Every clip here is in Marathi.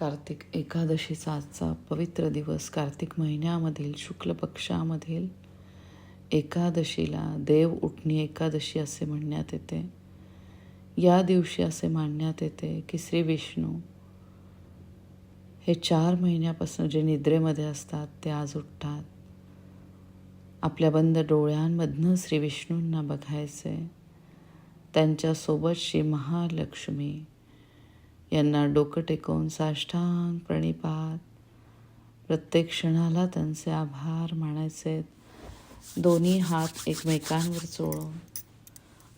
कार्तिक एकादशीचा आजचा पवित्र दिवस कार्तिक महिन्यामधील शुक्ल पक्षामधील एकादशीला देव उठणी एकादशी असे म्हणण्यात येते. या दिवशी असे मानण्यात येते की श्री विष्णू हे चार महिन्यापासून जे निद्रेमध्ये असतात ते आज उठतात. आपल्या बंद डोळ्यांमधनं श्री विष्णूंना बघायचे. त्यांच्यासोबत श्री महालक्ष्मी यांना डोकं टेकवून साष्टांग प्रणिपात. प्रत्येक क्षणाला त्यांचे आभार मानायचे. दोन्ही हात एकमेकांवर चोळून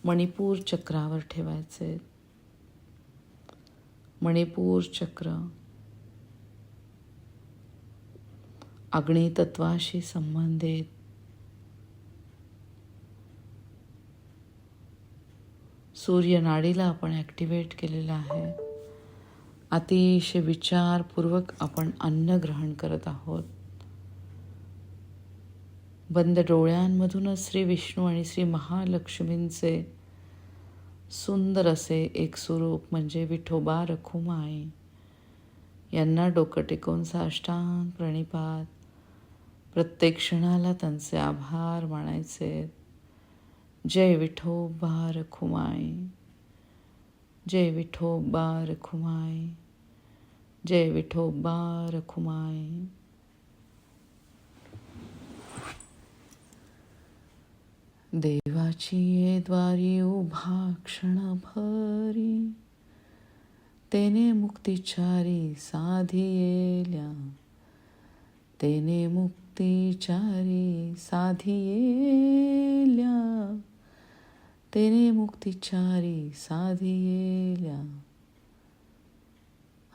मणिपूर चक्रावर ठेवायचे. मणिपूर चक्र अग्नितत्वाशी संबंधित. सूर्यनाडीला आपण ॲक्टिवेट केलेलं आहे. अतिशय विचारपूर्वक आपण अन्न ग्रहण करत आहोत. बंद डोळ्यांमधूनच श्री विष्णू आणि श्री महालक्ष्मींचे सुंदर असे एक स्वरूप म्हणजे विठोबा रखुमाई यांना डोकं टेकून साष्टांग प्रणिपात. प्रत्येक क्षणाला त्यांचे आभार मानायचे. जय विठोबा रखुमाई जय विठोबा रखुमाई. જય વિઠોબા રખુમાય દેવા છીએ દ્વારી ઊભા ક્ષણ ભરી, તેને મુક્તિચારી સાધીએલ્યા તેને મુક્તિચારી સાધીએલ્યા તેને મુક્તિચારી સાધીએલ્યા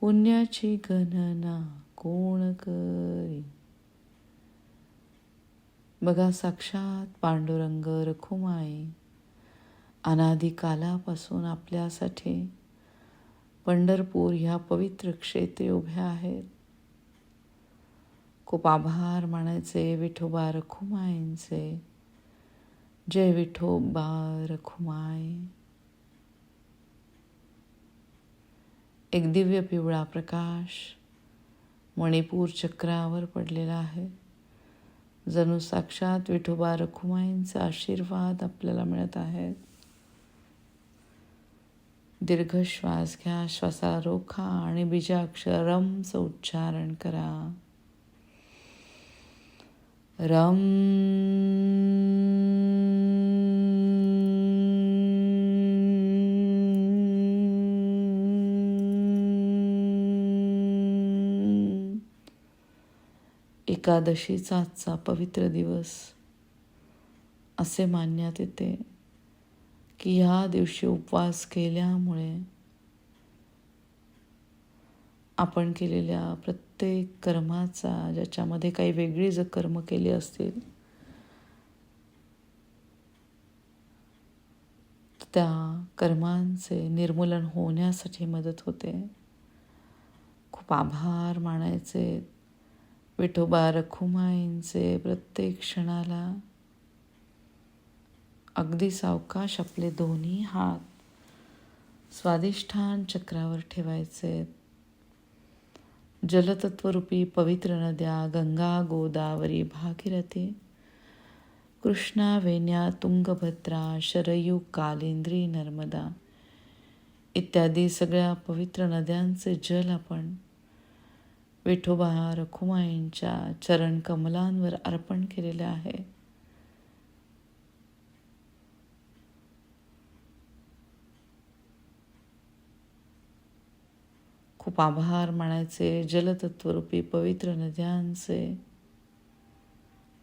पुण्याची गणना कोण करी? बघा साक्षात पांडुरंग रखुमाई. अनादिकालापासून आपल्यासाठी पंढरपूर ह्या पवित्र क्षेत्रे उभ्या आहेत. खूप आभार मानायचे विठोबा रखुमाईंचे. जय विठोबा रखुमाई. एक दिव्य पिवळा प्रकाश मणिपूर चक्रावर पडलेला आहे. जणू साक्षात विठोबा रखुमाईंचा आशीर्वाद आपल्याला मिळत आहेत. दीर्घ श्वास घ्या श्वासाला रोखा आणि बीजाक्षरमचं उच्चारण करा. रम एकादशीचा आजचा पवित्र दिवस असे मानण्यात येते की ह्या दिवशी उपवास केल्यामुळे आपण केलेल्या प्रत्येक कर्माचा ज्याच्यामध्ये काही वेगळी जर कर्म केली असतील त्या कर्मांचे निर्मूलन होण्यासाठी मदत होते. खूप आभार मानायचे. विठोबा रखुमाईंचे प्रत्येक क्षणाला. अगदी सावकाश आपले दोन्ही हात स्वादिष्ठान चक्रावर ठेवायचे. जलतत्वरूपी पवित्र नद्या गंगा गोदावरी भागीरथी कृष्णा वेण्या तुंगभद्रा शरयू कालिंद्री नर्मदा इत्यादी सगळ्या पवित्र नद्यांचे जल आपण विठोबा रखुमाईंच्या चरण कमलांवर अर्पण केलेले आहे. खूप आभार मानायचे जलतत्वरूपी पवित्र नद्यांचे.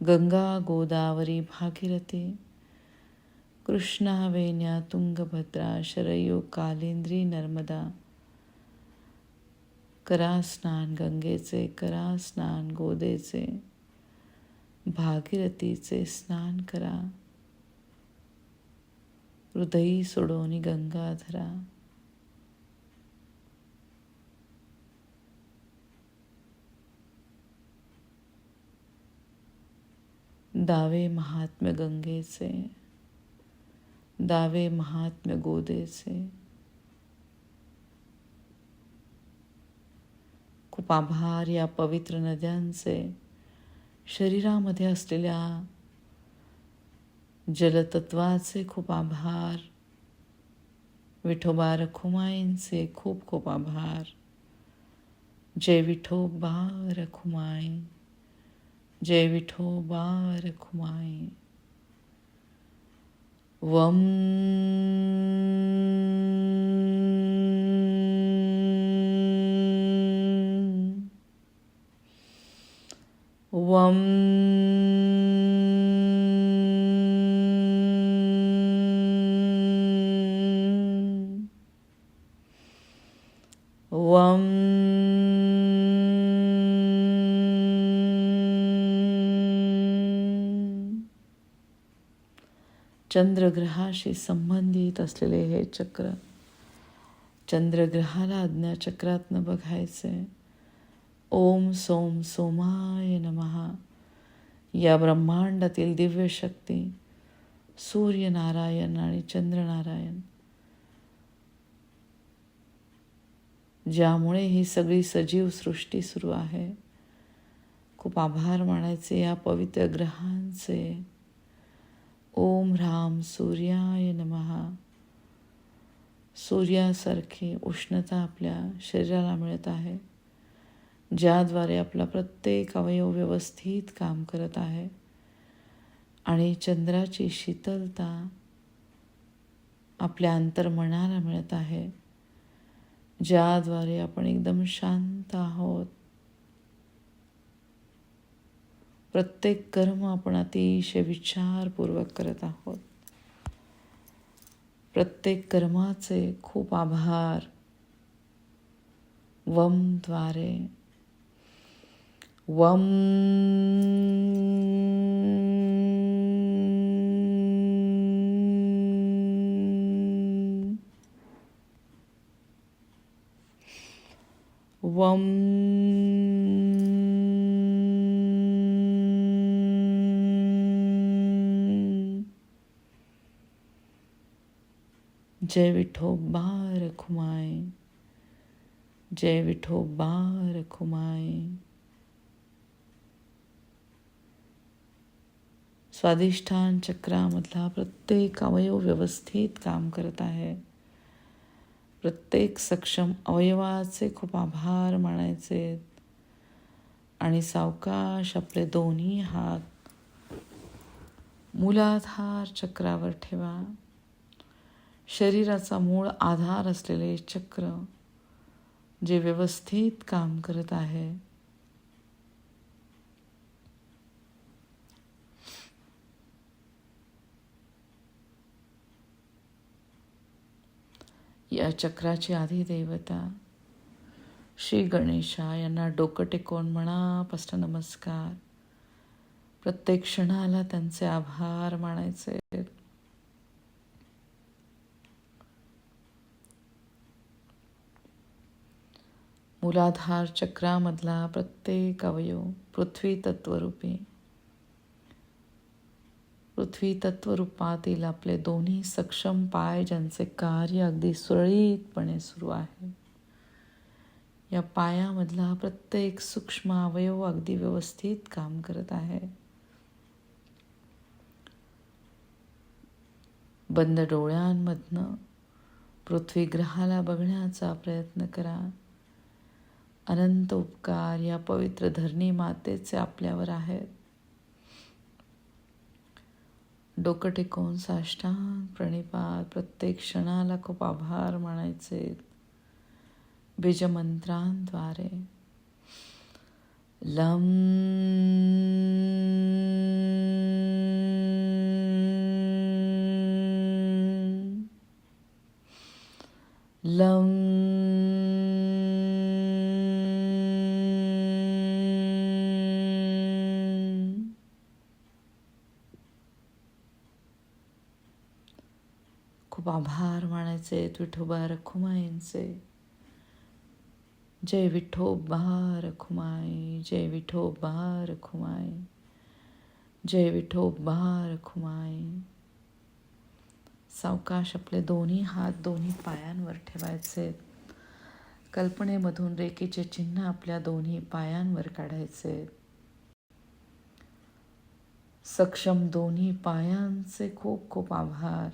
गंगा गोदावरी भागीरथी कृष्णा वेण्या तुंगभद्रा शरयू कालिंद्री नर्मदा करा स्नान गंगेचे करा स्नान गोदेचे. भागीरथीचे स्नान करा. हृदयी सोडवणी गंगाधरा दावे महात्म्य गंगेचे. दावे महात्म्य गोदेचे. खूप आभार या पवित्र नद्यांचे शरीरामध्ये असलेल्या जलतत्वाचे खूप आभार, विठोबा रखुमाईंचे खूप खूप आभार. जय विठोबा रखुमाई, जय विठोबा रखुमाई. वम वम चंद्रग्रहाशी संबंधित असलेले हे चक्र चंद्रग्रहाला आज्ञाचक्रातनं बघायचे ओम सोम सोमाय नमहा या ब्रह्मांडातील दिव्य शक्ती सूर्यनारायण आणि चंद्रनारायण. ज्यामुळे ही सगळी सजीव सृष्टी सुरू आहे. खूप आभार मानायचे या पवित्र ग्रहांचे. ओम राम सूर्याय नमहा सूर्यासारखी उष्णता आपल्या शरीराला मिळत आहे. ज्याद्वारे आपला प्रत्येक अवयव व्यवस्थित काम करत आहे आणि चंद्राची शीतलता आपल्या अंतर्मनाला मिळत आहे ज्याद्वारे आपण एकदम शांत आहोत. प्रत्येक कर्म आपण अतिशय विचारपूर्वक करत आहोत. प्रत्येक कर्माचे खूप आभार. वमद्वारे वम वम जय विठोबा रखुमाय जय विठोबा रखुमाय स्वादिष्ठान चक्रामधला प्रत्येक अवयव व्यवस्थित काम करत आहे. प्रत्येक सक्षम अवयवाचे खूप आभार मानायचे. आणि सावकाश आपले दोन्ही हात मूलाधार चक्रावर ठेवा. शरीराचा मूळ आधार असलेले चक्र जे व्यवस्थित काम करत आहे. या चक्राची आधी देवता. श्री गणेशा यांना डोकं टेकवून मनापास्त नमस्कार. प्रत्येक क्षणाला त्यांचे आभार मानायचे. मूलाधार चक्रामधला प्रत्येक अवयव पृथ्वी तत्वरूपी पृथ्वी तत्वरूपातील आपले दोन्ही सक्षम पाय ज्यांचे कार्य अगदी सुरळीतपणे सुरू आहे. या पायामधला प्रत्येक सूक्ष्म अवयव अगदी व्यवस्थित काम करत आहे. बंद डोळ्यांमधनं पृथ्वी ग्रहाला बघण्याचा प्रयत्न करा. अनंत उपकार या पवित्र धरणी मातेचे आपल्यावर आहेत. डोकं टेकवून साष्टांग प्रणिपात प्रत्येक क्षणाला खूप आभार मानायचे. बीजमंत्रांद्वारे. लम यांचे विठोबा रखुमाईंचे जय विठोबा रखुमाई जय विठोबा रखुमाई जय विठोबा रखुमाई सावकाश आपले दोन्ही हात दोन्ही पायांवर ठेवायचे. कल्पनेमधून रेखेचे चिन्ह आपल्या दोन्ही पायांवर काढायचे. सक्षम दोन्ही पायांचे खूप खूप आभार.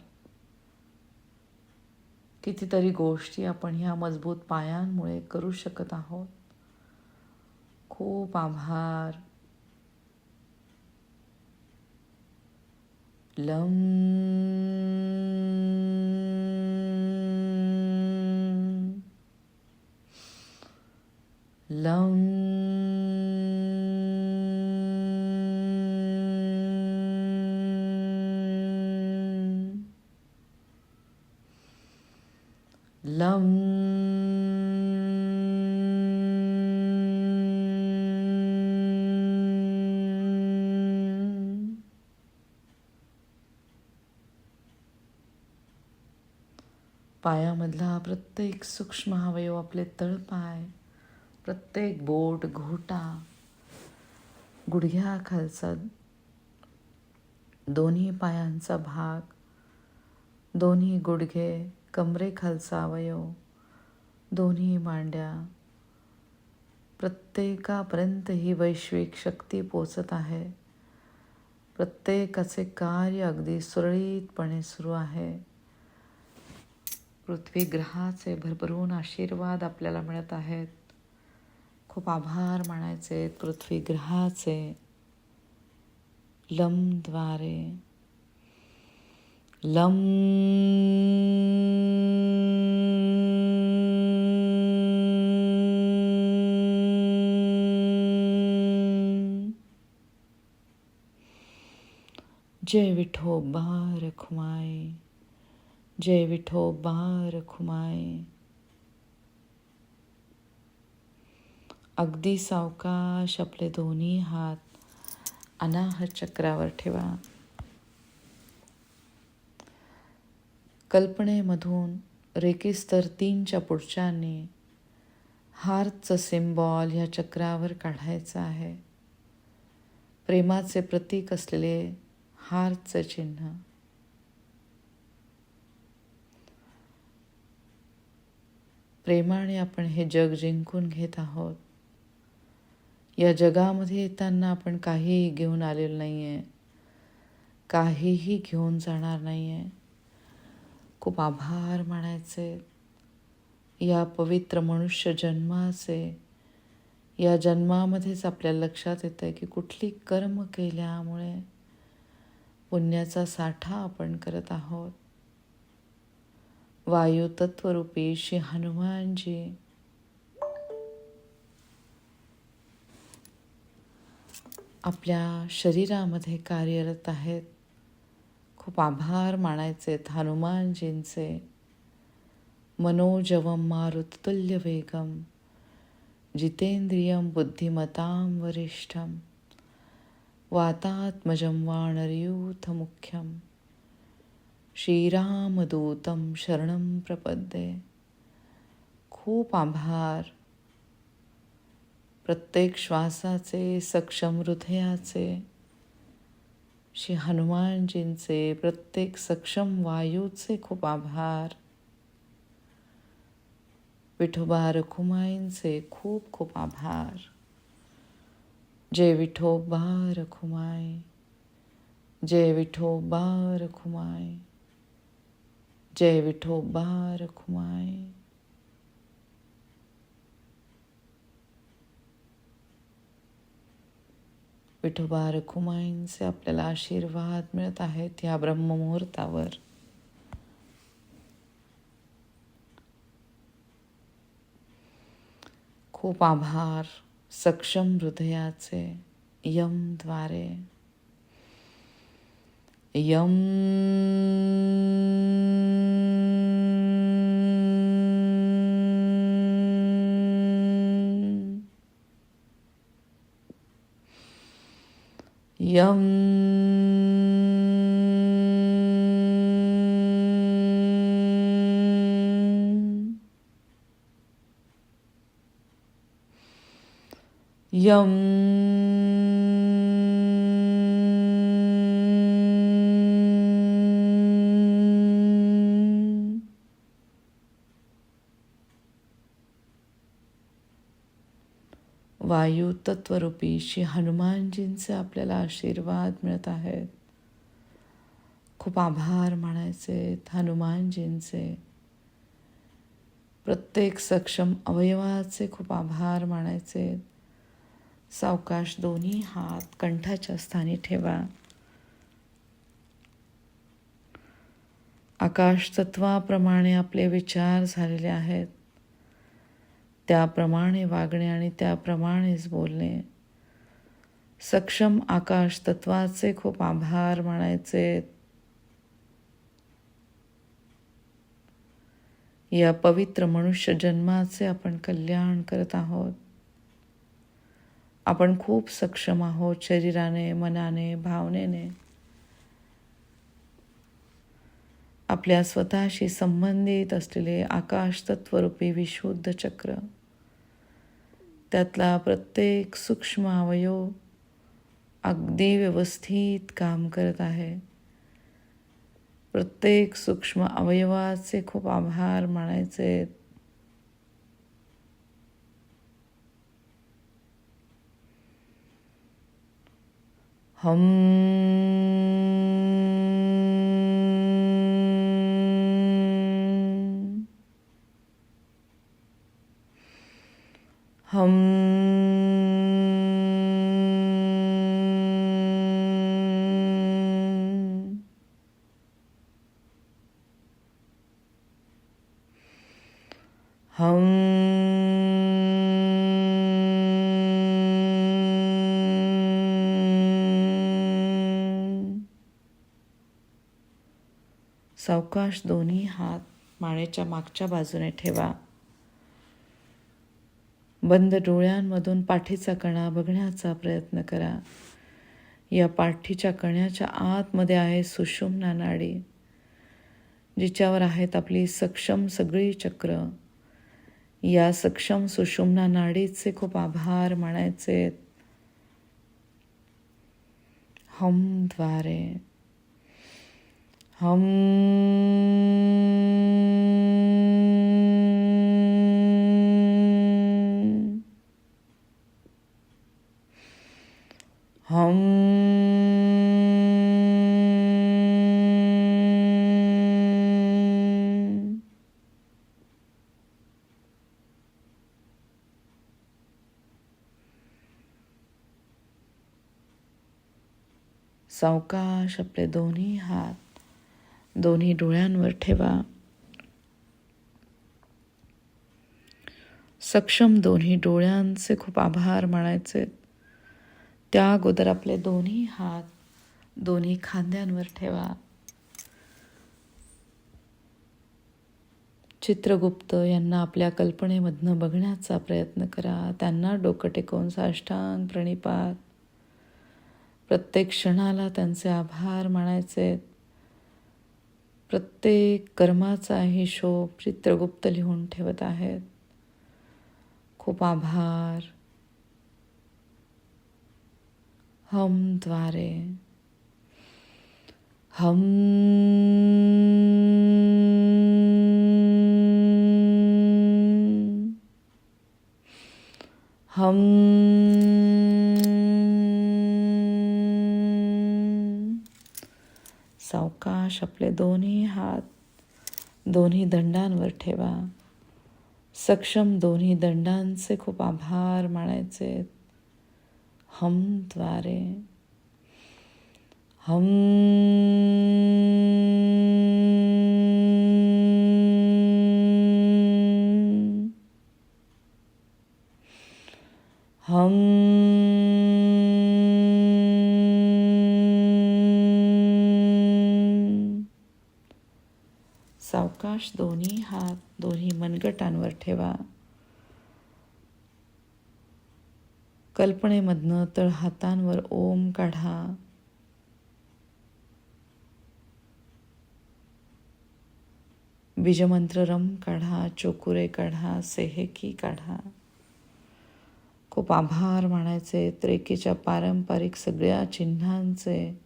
कितीतरी गोष्टी आपण ह्या मजबूत पायांमुळे करू शकत आहोत. खूप आभार. लम. लम. पायामधला प्रत्येक सूक्ष्म अवयव आपले तळपाय प्रत्येक बोट घोटा गुडघ्याखालचा दोन्ही पायांचा भाग दोन्ही गुडघे कमरेखालचा अवयव दोन्ही मांड्या प्रत्येकापर्यंत ही वैश्विक शक्ती पोचत आहे. प्रत्येकाचे कार्य अगदी सुरळीतपणे सुरू आहे. पृथ्वी ग्रहाचे भरभरून आशीर्वाद आपल्याला मिळत आहेत. खूप आभार मानायचे पृथ्वी ग्रहाचे. लमद्वारे लम. जय विठो बार जय विठो बार खुमाय अगदी सावकाश आपले दोन्ही हात अनाहत चक्रावर ठेवा. कल्पनेमधून रेकिस्तर तीनच्या पुढच्याने हार्टचं सिम्बॉल ह्या चक्रावर काढायचं आहे. प्रेमाचे प्रतीक असलेले हार्टचं चिन्ह. प्रेमाने आपण हे जग जिंकून घेत आहोत. या जगामध्ये येताना आपण काहीही घेऊन आलेलो नाही आहे काहीही घेऊन जाणार नाही आहे खूप आभार मानायचे. या पवित्र मनुष्य जन्माचे. या जन्मामध्येच आपल्या लक्षात येतं आहे की कुठली कर्म केल्यामुळे पुण्याचा साठा आपण करत आहोत. वायू तत्वरूपी श्री हनुमानजी. आपल्या शरीरामध्ये कार्यरत आहेत. खूप आभार मानायचे हनुमानजींचे. मनोजवम मारुतुल्य वेगम जितेंद्रियम बुद्धिमतां वरिष्ठम वातात्मजं मुख्यम श्रीरामदूतम शरणं प्रपद्ये। खूप आभार। प्रत्येक श्वासाचे सक्षम हृदयाचे श्री हनुमानजींचे प्रत्येक सक्षम वायूचे खूप आभार। विठोबा रखुमाईंचे खूप खूप आभार। जय विठोबा रखुमाई। जय विठोबा रखुमाई। जय विठोबा रखुमाई विठोबा रखुमाईंचे आपल्याला आशीर्वाद मिळत आहेत या ब्रह्ममुहूर्तावर. खूप आभार सक्षम हृदयाचे यमद्वारे Yum. Yum. Yum. वायू तत्वरूपी श्री हनुमानजींचे आपल्याला आशीर्वाद मिळत आहेत. खूप आभार मानायचे हनुमानजींचे. प्रत्येक सक्षम अवयवाचे खूप आभार मानायचे सावकाश दोन्ही हात कंठाच्या स्थानी ठेवा. आकाश तत्वाप्रमाणे आपले विचार झालेले आहेत. त्याप्रमाणे वागणे आणि त्याप्रमाणेच बोलणे. सक्षम आकाश तत्वाचे खूप आभार मानायचे. या पवित्र मनुष्य जन्माचे आपण कल्याण करत आहोत. आपण खूप सक्षम आहोत शरीराने मनाने भावनेने. आपल्या स्वतःशी संबंधित असलेले आकाश तत्वरूपी विशुद्ध चक्र. त्यातला प्रत्येक सूक्ष्म अवयव अगदी व्यवस्थित काम करत आहे. प्रत्येक सूक्ष्म अवयवाचे खूप आभार मानायचे. हम हम हम सावकाश दोन्ही हात माळेच्या मागच्या बाजूने ठेवा. बंद डोळ्यांमधून पाठीचा कणा बघण्याचा प्रयत्न करा. या पाठीच्या कण्याच्या आतमध्ये आहे सुषुम्ना नाडी जिच्यावर आहेत आपली सक्षम सगळी चक्र. या सक्षम सुषुम्ना नाडीचे खूप आभार मानायचे. हमद्वारे हम हम सावकाश आपले दोन्ही हात दोन्ही डोळ्यांवर ठेवा. सक्षम दोन्ही डोळ्यांचे खूप आभार मानायचे. त्या अगोदर आपले दोन्ही हात दोन्ही खांद्यांवर ठेवा. चित्रगुप्त यांना आपल्या कल्पनेमधनं बघण्याचा प्रयत्न करा. त्यांना डोकं टेकवून साष्टांग प्रणिपात. प्रत्येक क्षणाला त्यांचे आभार मानायचे. प्रत्येक कर्माचा हिशोब चित्रगुप्त लिहून ठेवत आहेत. खूप आभार. हमद्वारे हम हम आपले दोन्ही हात दोन्ही दंडांवर ठेवा. सक्षम दोन्ही दंडांचे खूप आभार मानायचे. हमद्वारे हम हम सावकाश दोन्ही हात दोन्ही मनगटांवर ठेवा. कल्पनेमधनं तळ हातांवर ओम काढा. बीजमंत्र रम काढा चोकुरे काढा सेहेकी काढा. खूप आभार मानायचे त्रेकीच्या पारंपरिक सगळ्या चिन्हांचे.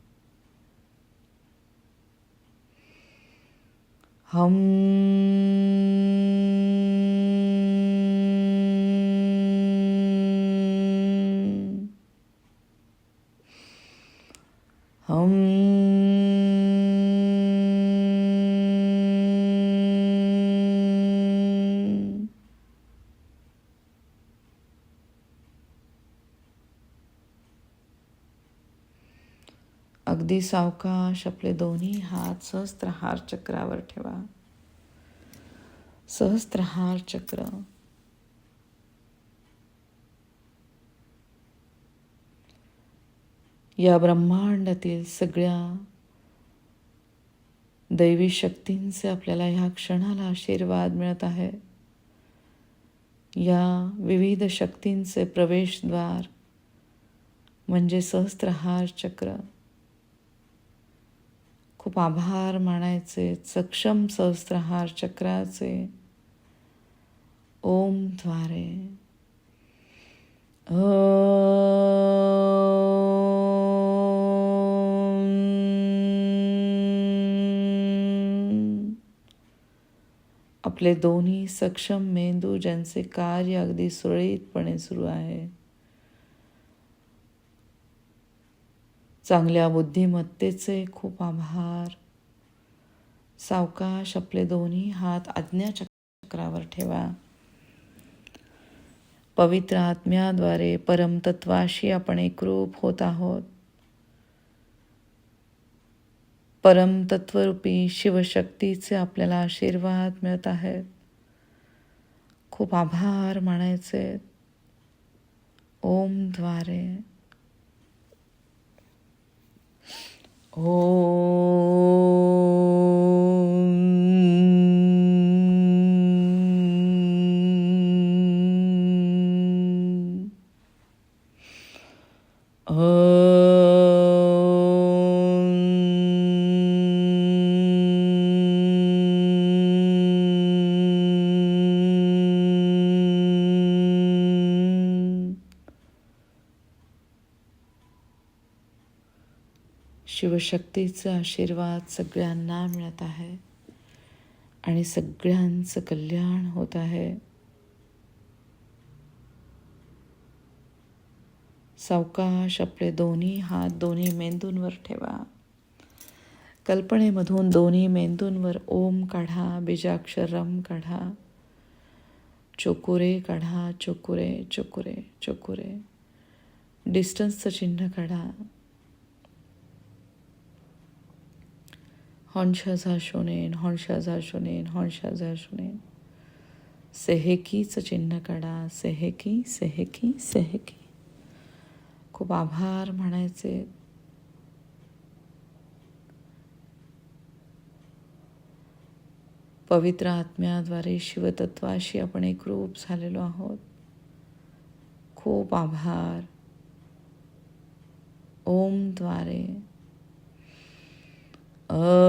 hồng अगदी सावकाश आपले दोन्ही हात सहस्त्रहार चक्रावर ठेवा. सहस्त्रहार चक्र. या ब्रह्मांडातील सगळ्या दैवी शक्तींचे आपल्याला ह्या क्षणाला आशीर्वाद मिळत आहे. या विविध शक्तींचे प्रवेशद्वार म्हणजे सहस्त्रहार चक्र. खूप आभार मानायचे. सक्षम सहस्त्रहार चक्राचे. ओम ओमद्वारे आपले दोन्ही सक्षम मेंदू ज्यांचे कार्य अगदी सुरळीतपणे सुरू आहे. चांगल्या बुद्धिमत्तेचे खूप आभार. सावकाश आपले दोन्ही हात आज्ञाचक्रावर ठेवा. पवित्र आत्म्याद्वारे परमतत्वाशी आपण एकरूप होत आहोत. परमतत्वरूपी शिवशक्तीचे आपल्याला आशीर्वाद मिळत आहेत. खूप आभार मानायचे. ओमद्वारे Oh. शिवशक्तीचा आशीर्वाद सगळ्यांना मिळत आहे आणि सगळ्यांचं कल्याण होत आहे. सावकाश आपले दोन्ही हात दोन्ही मेंदूंवर ठेवा. कल्पनेमधून दोन्ही मेंदूंवर ओम काढा बीजाक्षरम काढा. चोकुरे काढा चोकुरे चोकुरे चोकुरे. डिस्टन्सचं चिन्ह काढा. हॉन्शाझा शोनेन हॉन्शाझा शोनेन हॉन्शाझा शोनेन सेहेकीचं चिन्ह काढा सेहेकी सेहेकी सेहेकी. खूप आभार म्हणायचे. पवित्र आत्म्याद्वारे शिवतत्वाशी आपण एकरूप झालेलो आहोत. खूप आभार. ओमद्वारे. Oh.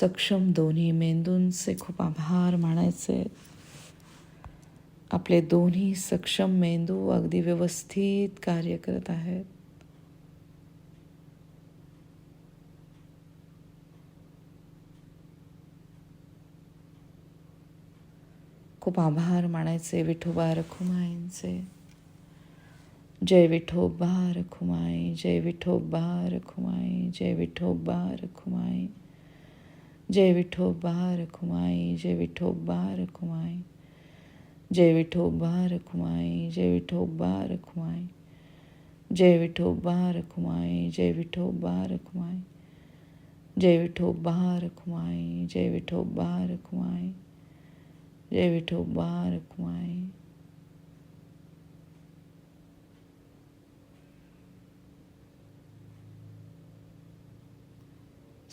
सक्षम दोन्ही मेंदूंचे खूप आभार मानायचे. आपले दोन्ही सक्षम मेंदू अगदी व्यवस्थित कार्य करत आहेत. खूप आभार मानायचे विठोबा रखुमाईंचे. जय विठोबा रखुमाई, जय विठोबा रखुमाई, जय विठोबा रखुमाई. जय विठोबा रखुमाई जय विठोबा रखुमाई जय विठोबा रखुमाई जय विठोबा रखुमाई जय विठोबा रखुमाई जय विठोबा रखुमाई जय विठोबा रखुमाई जय विठोबा रखुमाई जय विठोबा रखुमाई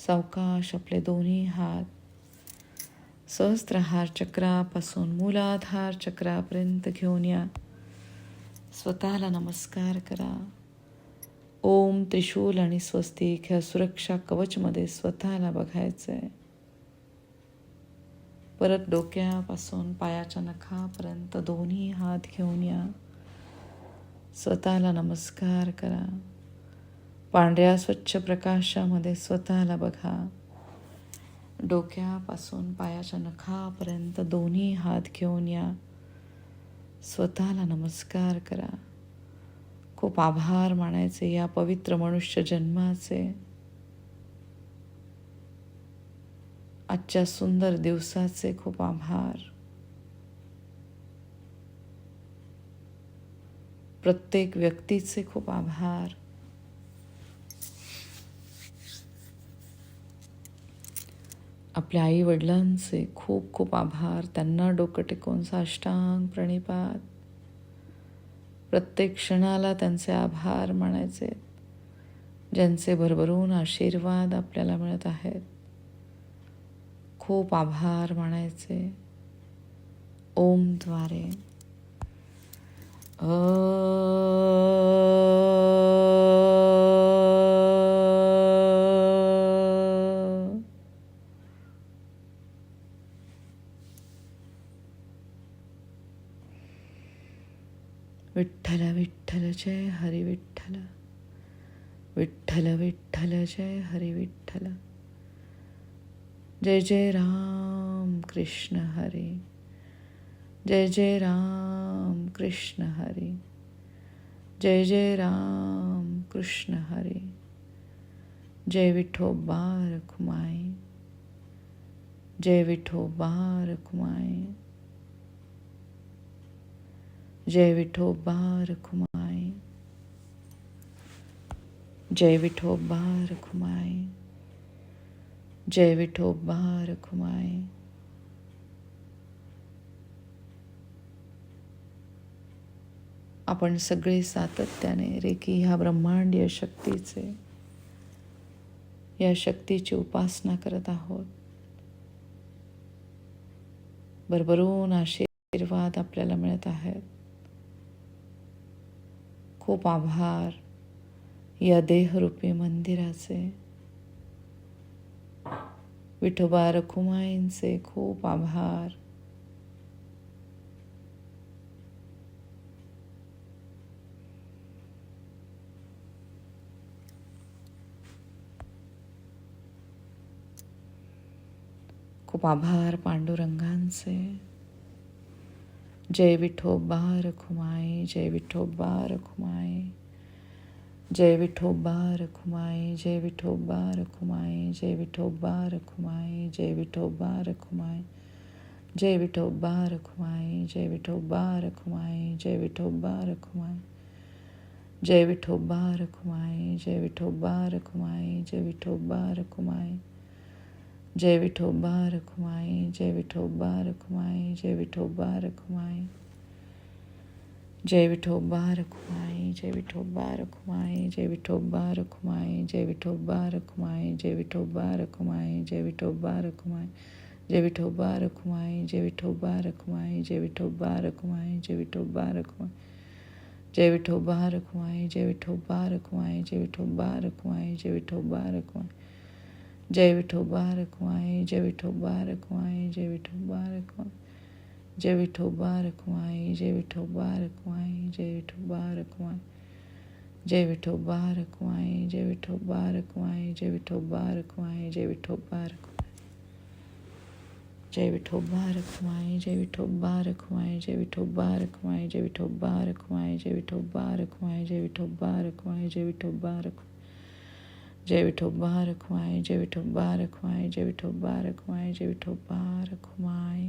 सावकाश आपले दोन्ही हात. सहस्त्रहार चक्रापासून मूलाधार चक्रापर्यंत घेऊन या. स्वतःला नमस्कार करा. ओम त्रिशूल आणि स्वस्तिक ह्या सुरक्षा कवचमध्ये स्वतःला बघायचं आहे परत डोक्यापासून पायाच्या नखापर्यंत दोन्ही हात घेऊन या. स्वतःला नमस्कार करा. पांढऱ्या स्वच्छ प्रकाशामध्ये स्वतःला बघा. डोक्यापासून पायाच्या नखापर्यंत दोन्ही हात घेऊन या. स्वतःला नमस्कार करा. खूप आभार मानायचे या पवित्र मनुष्य जन्माचे. आजच्या सुंदर दिवसाचे खूप आभार. प्रत्येक व्यक्तीचे खूप आभार. आपल्या आई वडिलांचे खूप खूप आभार. त्यांना डोकं टेकून साष्टांग प्रणिपात. प्रत्येक क्षणाला त्यांचे आभार मानायचे. ज्यांचे भरभरून आशीर्वाद आपल्याला मिळत आहेत. खूप आभार मानायचे. ओमद्वारे अ विठ्ठल विठ्ठल जय हरी विठ्ठल. विठ्ठल विठ्ठल जय हरी विठ्ठल. जय जय राम कृष्ण हरी. जय जय राम कृष्ण हरी. जय जय राम कृष्ण हरी. जय विठोबा रखुमाई जय विठोबा रखुमाई जय विठोबा रखुमाय जय विठोबा रखुमाय जय विठोबा रखुमाय आपण सगळे सातत्याने रेकी ह्या ब्रह्मांडीय शक्तीचे या शक्तीची उपासना करत आहोत. भरभरून आशीर्वाद आपल्याला मिळत आहेत. खूप आभार या देहरूपी मंदिराचे. विठोबा रखुमाईंचे खूप आभार. खूप आभार पांडुरंगांचे. जय विठोबा रखुमाई जय विठोबा रखुमाई जय विठोबा रखुमाई जय विठोबा रखुमाई जय विठोबा रखुमाई जय विठोबा रखुमाई जय विठोबा रखुमाई जय विठोबा रखुमाई जय विठोबा रखुमाई जय विठोबा रखुमाई जय विठोबा रखुमाई जय विठोबा रखुमाई जय विठोबा रखुमाई जय विठोबा रखुमाई जय विठोबा रखुमाई जय विठोबा रखुमाई जय विठोबा रखुमाई जय विठोबा रखुमाई जय विठोबा रखुमाई जय विठोबा रखुमाई जय विठोबा रखुमाई जय विठोबा रखुमाई जय विठोबा रखुमाई जय विठोबा रखुमाई जय विठोबा रखुमाई जय विठोबा रखुमाई जय विठोबा रखुमाई जय विठोबा रखुमाई जय विठोबा रखुमाई जय विठोबा रखुमाई जय विठोबा रखुमाई जय विठोबा रखुमाई जय विठोबा रखुमाई जय विठोबा रखुमाई जय विठोबा रखुमाई जय विठोबा रखुमाई जय विठोबा रखुमाई जय विठोबा रखुमाई जय विठोबा रखुमाई जय विठोबा रखुमाई जय विठोबा रखुमाई जय विठोबा रखुमाई जय विठोबा रखुमाई जय विठोबा रखुमाई जय विठोबा रखुमाई जय विठोबा रखुमाई जय विठोबा रखुमाई जय विठोबा रखुमाई जय विठोबा रखुमाई जय विठोबा रखुमाई